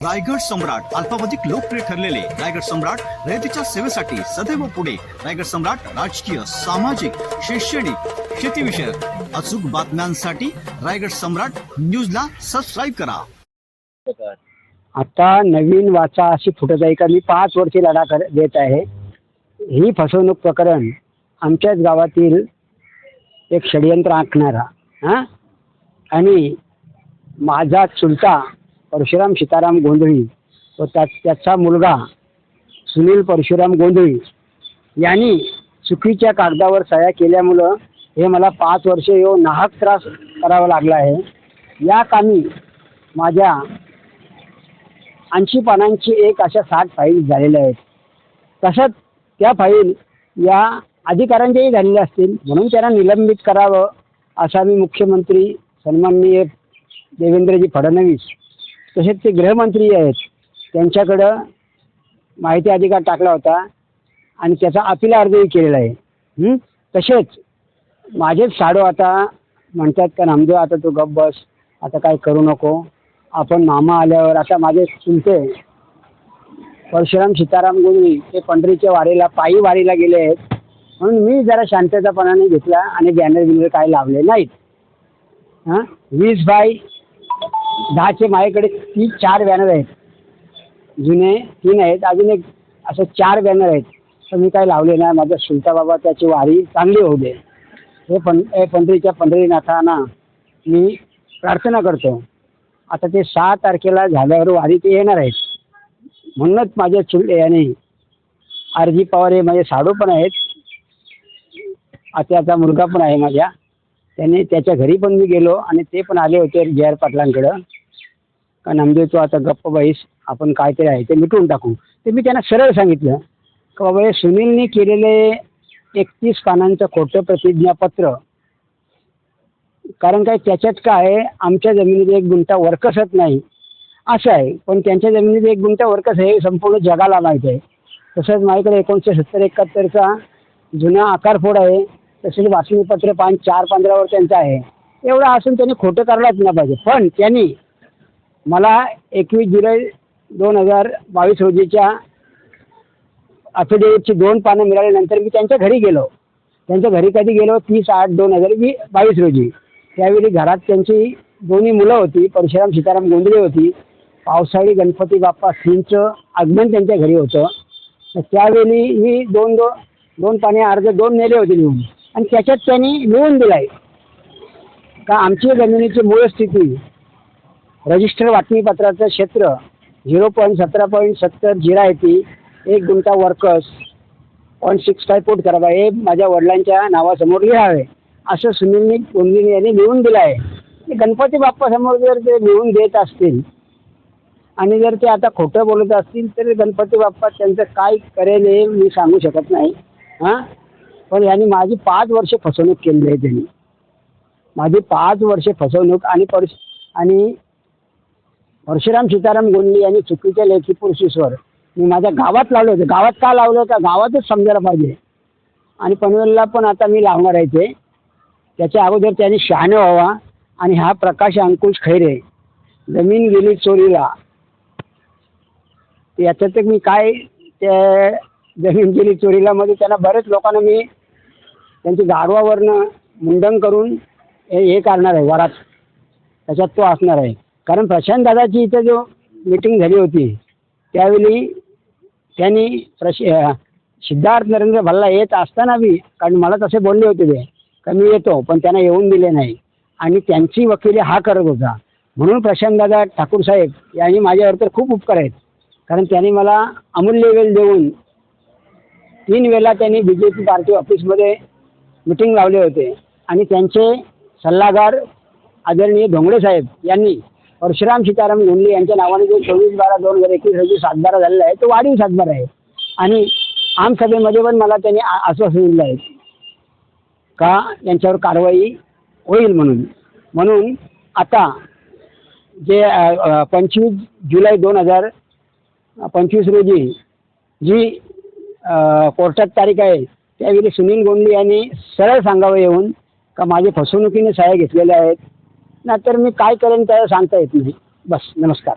रायगड सम्राट अल्पावधिक लोकप्रिय ठरलेले रायगड सम्राट रयतेच्या सेवेसाठी सदैव पुढे. रायगड सम्राट राजकीय सामाजिक शैक्षणिक शेतीविषयक अचूक बातम्यांसाठी रायगड सम्राट न्यूजला सबस्क्राईब करा. आता नवीन वाचा अशी फुटत आहे का मी पाच वर्षे लढा कर देत आहे. ही फसवणूक प्रकरण आमच्याच गावातील एक षडयंत्र आखणारा हां? आणि माझा चुलता परशुराम सीताराम गोंधळी व त्या त्याचा मुलगा सुनील परशुराम गोंधळी यांनी चुकीच्या कागदावर सह्या केल्यामुळं हे मला पाच वर्ष येऊन नाहक त्रास करावा लागला आहे. या कामी माझ्या ऐंशी पानांची एक अशा साठ फाईल झालेल्या आहेत. तसंच त्या फाईल या अधिकाऱ्यांच्याही झालेल्या असतील. म्हणून त्यांना निलंबित करावं असा मी मुख्यमंत्री सन्माननीय देवेंद्रजी फडणवीस तसेच ते गृहमंत्री आहेत त्यांच्याकडं माहिती अधिकार टाकला होता आणि त्याचा अपील अर्जही केलेला आहे. तसेच माझेच साडू आता म्हणतात का नामदेव आता तू गप्प बस आता काय करू नको. आपण मामा आल्यावर आता माझे चुलते परशुराम सीताराम गुरुजी ते पंढरीच्या वारीला पायी वारीला गेले आहेत. म्हणून मी जरा शांततापणाने घेतला आणि बॅनर बिनर काय लावले नाहीत. हां? वीस बाय दहाचे माझ्याकडे ती चार बॅनर आहेत. जुने तीन आहेत अजून एक असं चार बॅनर आहेत. तर मी काय लावले नाही माझ्या सुलता बाबा त्याची वारी चांगली होऊ दे. हे पण हे पंढरीच्या पंढरीनाथांना मी प्रार्थना करतो. आता ते सहा तारखेला झाल्यावर वारी ते येणार आहेत. म्हणूनच माझ्या चुल याने आरजी पवार हे माझे साडू पण आहेत. आता आता मुलगा पण आहे माझ्या. त्याने त्याच्या घरी पण मी गेलो आणि ते पण आले होते जे आर पाटलांकडं. का नामदेव तू आता गप्प बाईस आपण काहीतरी आहे ते मिटवून टाकू. ते मी त्यांना सरळ सांगितलं का बाबा हे सुनीलने केलेले एकतीस पानांचं खोटं प्रतिज्ञापत्र कारण काय त्याच्यात काय आहे, आमच्या जमिनीत एक गुंठा वरकसत नाही. असं आहे पण त्यांच्या जमिनीत एक गुंठा वरकस आहे हे संपूर्ण जगाला माहीत आहे. तसंच माझ्याकडे एकोणीसशे सत्तर एकाहत्तरचा जुना आकारफोड आहे तसेच बातमीपत्र पान चार पंधरावर त्यांचं आहे. एवढं असून त्यांनी खोटं करायलाच नाही पाहिजे. पण त्यांनी मला एकवीस जुलै दोन हजार बावीस रोजीच्या अफिडेविटची दोन पानं मिळाल्यानंतर मी त्यांच्या घरी गेलो. त्यांच्या घरी कधी गेलो? तीस आठ दोन हजार वी बावीस रोजी. त्यावेळी घरात त्यांची दोन्ही मुलं होती परशुराम सीताराम गोंधळे होती पावसाळी गणपती बाप्पा सिंहचं आगमन त्यांच्या घरी होतं. तर त्यावेळी ही दोन दो दोन पाणी अर्ज दोन नेले होते लिहून. आणि त्याच्यात त्यांनी लिहून दिलं आहे का आमची जमिनीची मूळ स्थिती रजिस्टर वाटणीपत्राचं क्षेत्र झिरो पॉईंट सतरा पॉईंट सत्तर जिरा येते एक गुंठा workers point six five foot करावा हे माझ्या वडिलांच्या नावासमोर लिहावे. असं सुनीलनी गोंदिनी यांनी लिहून दिलं आहे गणपती बाप्पासमोर जर ते लिहून देत असतील आणि जर ते आता खोटं बोलत असतील तर गणपती बाप्पा त्यांचं काय करेल हे मी सांगू शकत नाही. हां? पण यांनी माझी पाच वर्ष फसवणूक केली आहे त्यांनी. माझी पाच वर्ष फसवणूक आणि परश आणि परशुराम सीताराम गोंडे यांनी चुकीच्या लेखी पुरुषेश्वर मी माझ्या गावात लावलं होतं. गावात का लावलं होतं? गावातच समजायला पाहिजे. आणि पनवेलला पण आता मी लावणार आहे ते. त्याच्या अगोदर त्यांनी शहाणे व्हावा आणि हा प्रकाश अंकुश खैरे जमीन गेली चोरीला. याच्यात मी काय त्या जमीन गेली चोरीला मध्ये त्यांना बरेच लोकांना मी त्यांची गाढवावरनं मुंडन करून हे हे करणार आहे वरात. त्याच्यात तो असणार आहे. कारण प्रशांत दादाची इथं जो मीटिंग झाली होती त्यावेळी त्यांनी प्रश सिद्धार्थ नरेंद्र भल्ला येत असताना बी कारण मला तसे बोलले होते ते का मी येतो पण त्यांना येऊन दिले नाही. आणि त्यांची वकिली हा करत होता. म्हणून प्रशांतदादा ठाकूर साहेब यांनी माझ्यावर तर खूप उपकार आहेत. कारण त्यांनी मला अमूल्य वेळ देऊन तीन वेळा त्यांनी बी जे पी पार्टी ऑफिसमध्ये मिटिंग लावले होते. आणि त्यांचे सल्लागार आदरणीय धोंगडे साहेब यांनी परशुराम सीताराम गोंडले यांच्या नावाने जो चोवीस बारा दोन हजार एकवीस रोजी सातबारा झालेला आहे तो वाढीव सातबारा आहे. आणि आमसभेमध्ये पण मला त्यांनी आ- आश्वासन दिलं आहे का यांच्यावर कारवाई होईल म्हणून. म्हणून आता जे पंचवीस जुलै दोन हजार पंचवीस रोजी जी कोर्टात तारीख आहे त्यावेळी सुनील गोंडे यांनी सरळ सांगावं येऊन का माझे फसवणुकीने सह्या घेतलेल्या आहेत. नाहीतर मी काय करेन त्याला सांगता येत नाही. बस नमस्कार.